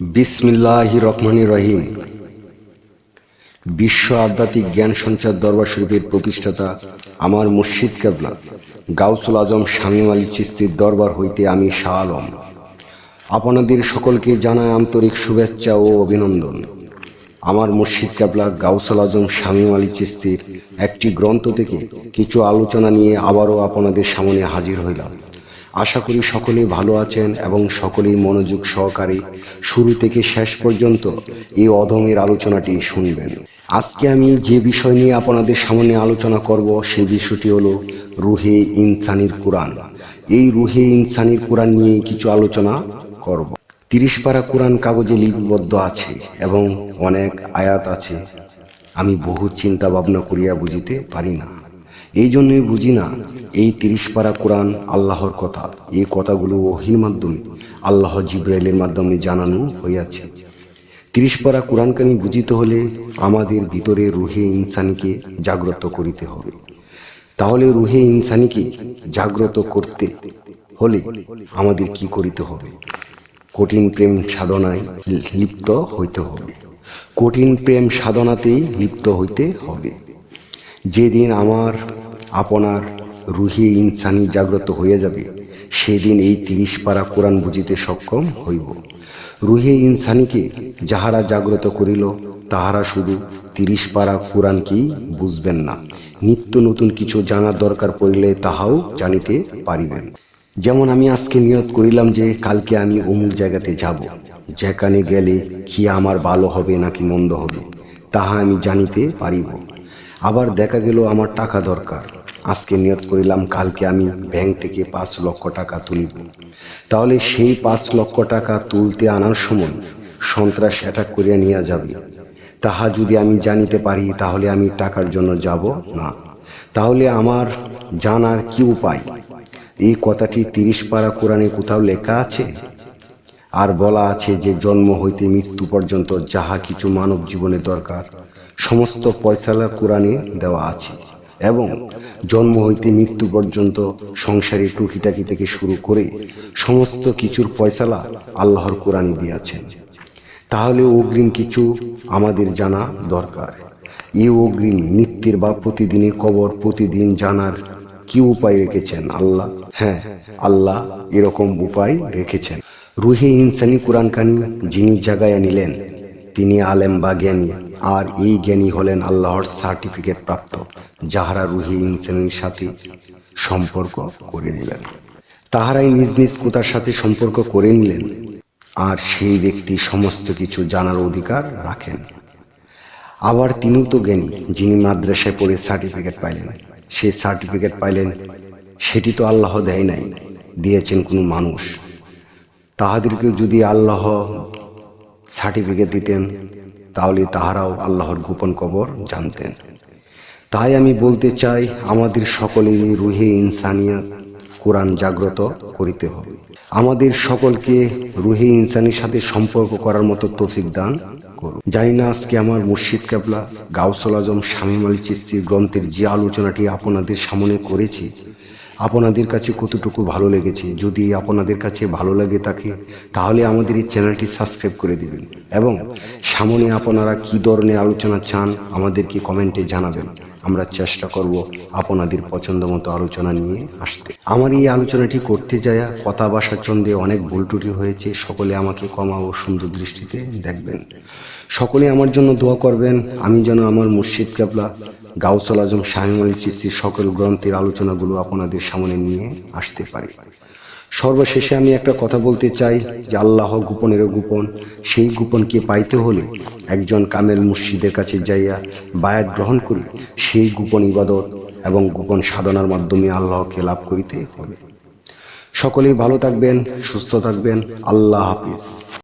বিসমিল্লাহ রহমানি রহিম। বিশ্ব আধ্যাত্মিক জ্ঞান সঞ্চার দরবার শরীফের প্রতিষ্ঠাতা আমার মুর্শিদ কেবলা, গাউসুল আজম শামীম আলী চিস্তির দরবার হইতে আমি শাহ আলম আপনাদের সকলকে জানায় আন্তরিক শুভেচ্ছা ও অভিনন্দন। আমার মুর্শিদ কেবলা, গাউসুল আজম শামীম আলী চিস্তির একটি গ্রন্থ থেকে কিছু আলোচনা নিয়ে আবারও আপনাদের সামনে হাজির হইলাম। আশা করি সকলেই ভালো আছেন এবং সকলেই মনোযোগ সহকারে শুরু থেকে শেষ পর্যন্ত এই অধমের আলোচনাটি শুনবেন। আজকে আমি যে বিষয় নিয়ে আপনাদের সামনে আলোচনা করব, সেই বিষয়টি হলো রুহে ইনসানির কোরআন। এই রুহে ইনসানির কোরআন নিয়ে কিছু আলোচনা করব। তিরিশ পারা কোরআন কাগজে লিপিবদ্ধ আছে এবং অনেক আয়াত আছে। আমি বহু চিন্তা ভাবনা করিয়া বুঝিতে পারি না। এই জন্যই বুঝি না এই তিরিশ পারা কোরআন আল্লাহর কথা। এই কথাগুলো ওহির মাধ্যমে আল্লাহ জিব্রাইলের মাধ্যমে জানানো হইয়াছে। তিরিশ পারা কোরআনকানি বুঝিতে হলে আমাদের ভিতরে রুহে ইনসানিকে জাগ্রত করিতে হবে। তাহলে রুহে ইনসানিকে জাগ্রত করতে হলে আমাদের কি করিতে হবে? কঠিন প্রেম সাধনায় লিপ্ত হইতে হবে। কঠিন প্রেম সাধনাতেই লিপ্ত হইতে হবে। যেদিন আমার আপনার রুহি ইনসানি জাগ্রত হয়ে যাবে, সেদিন এই তিরিশ পারা কোরআন বুঝিতে সক্ষম হইব। রুহে ইনসানিকে যাহারা জাগ্রত করিল, তাহারা শুধু তিরিশ পারা কোরআনকেই বুঝবেন না। নিত্য নতুন কিছু জানার দরকার পড়িলে তাহাও জানিতে পারিবেন। যেমন আমি আজকে নিয়ত করিলাম যে, কালকে আমি অমুক জায়গাতে যাব। যেখানে গেলে কি আমার ভালো হবে নাকি মন্দ হবে, তাহা আমি জানিতে পারিব। আবার দেখা গেল আমার টাকা দরকার। আজকে নিয়ত করিলাম, কালকে আমি ব্যাংক থেকে পাঁচ লক্ষ টাকা তুলিব। তাহলে সেই পাঁচ লক্ষ টাকা তুলতে আনার সময় সন্ত্রাস অ্যাটাক করিয়া নিয়ে যাবে। তাহা যদি আমি জানিতে পারি, তাহলে আমি টাকার জন্য যাব না। তাহলে আমার জানার কি উপায়? এই কথাটি তিরিশ পারা কোরআনে কোথাও লেখা আছে? আর বলা আছে যে, জন্ম হইতে মৃত্যু পর্যন্ত যাহা কিছু মানব জীবনে দরকার, সমস্ত পয়সালা কোরআনে দেওয়া আছে। এবং জন্ম হইতে মৃত্যু পর্যন্ত সংসারে টুকিটাকি থেকে শুরু করে সমস্ত কিছুর পয়সালা আল্লাহর কোরআনে দিয়েছেন। তাহলে অগ্রিম কিছু আমাদের জানা দরকার। এই অগ্রিম নিত্যের বা প্রতিদিনের কবর প্রতিদিন জানার কি উপায় রেখেছেন আল্লাহ? হ্যাঁ আল্লাহ এরকম উপায় রেখেছেন। রুহে ইনসানি কোরআনকানি যিনি জাগায় নিলেন, তিনি আলেম বা জ্ঞানী। আর এই জ্ঞানী হলেন আল্লাহর সার্টিফিকেট প্রাপ্ত, যাহারা রুহে ইনসানির সাথে সম্পর্ক করে নিলেন। তাহারাই নিজ নিজ কোথার সাথে সম্পর্ক করে নিলেন, আর সেই ব্যক্তি সমস্ত কিছু জানার অধিকার রাখেন। আবার তিনিও তো জ্ঞানী, যিনি মাদ্রাসায় পড়ে সার্টিফিকেট পাইলেন। সেই সার্টিফিকেট পাইলেন, সেটি তো আল্লাহ দেয় নাই, দিয়েছেন কোনো মানুষ। তাহাদেরকে যদি আল্লাহ সার্টিফিকেট দিতেন তাহলে তাহারাও আল্লাহর গোপন কবর জানতেন। তাই আমি বলতে চাই, আমাদের সকলেরই রুহে ইনসানিয়া কোরআন জাগ্রত করিতে হবে। আমাদের সকলকে রুহে ইনসানির সাথে সম্পর্ক করার মতো তৌফিক দান করুন। জানি না আজকে আমার মুর্শিদ কাবলা, গাউসল আজম, শামীম আলী চিস্তির গ্রন্থের যে আলোচনাটি আপনাদের সামনে করেছি আপনাদের কাছে কতটুকু ভালো লেগেছে? যদি আপনাদের কাছে ভালো লাগে থাকে তাহলে আমাদের এই চ্যানেলটি সাবস্ক্রাইব করে দেবেন। এবং সামনে আপনারা কি ধরনের আলোচনা চান, আমাদেরকে কমেন্টে জানাবেন। আমরা চেষ্টা করব আপনাদের পছন্দ মতো আলোচনা নিয়ে আসতে। আমার এই আলোচনাটি করতে যায় কথা বাসা চন্দে অনেক ভুল ত্রুটি হয়েছে, সকলে আমাকে ক্ষমা ও সুন্দর দৃষ্টিতে দেখবেন। সকলে আমার জন্য দোয়া করবেন, আমি যেন আমার মুর্শিদ কাবলা, গাউসল আজম শাহিম আলী চিস্তির সকল গ্রন্থের আলোচনাগুলো আপনাদের সামনে নিয়ে আসতে পারি। সর্বশেষে আমি একটা কথা বলতে চাই যে আল্লাহ গোপনেরও গোপন। সেই গোপনকে পাইতে হলে একজন কামেল মুর্শিদের কাছে যাইয়া বায়াত গ্রহণ করে। সেই গোপন ইবাদত এবং গোপন সাধনার মাধ্যমে আল্লাহকে লাভ করিতে হবে। সকলেই ভালো থাকবেন, সুস্থ থাকবেন। আল্লাহ হাফিজ।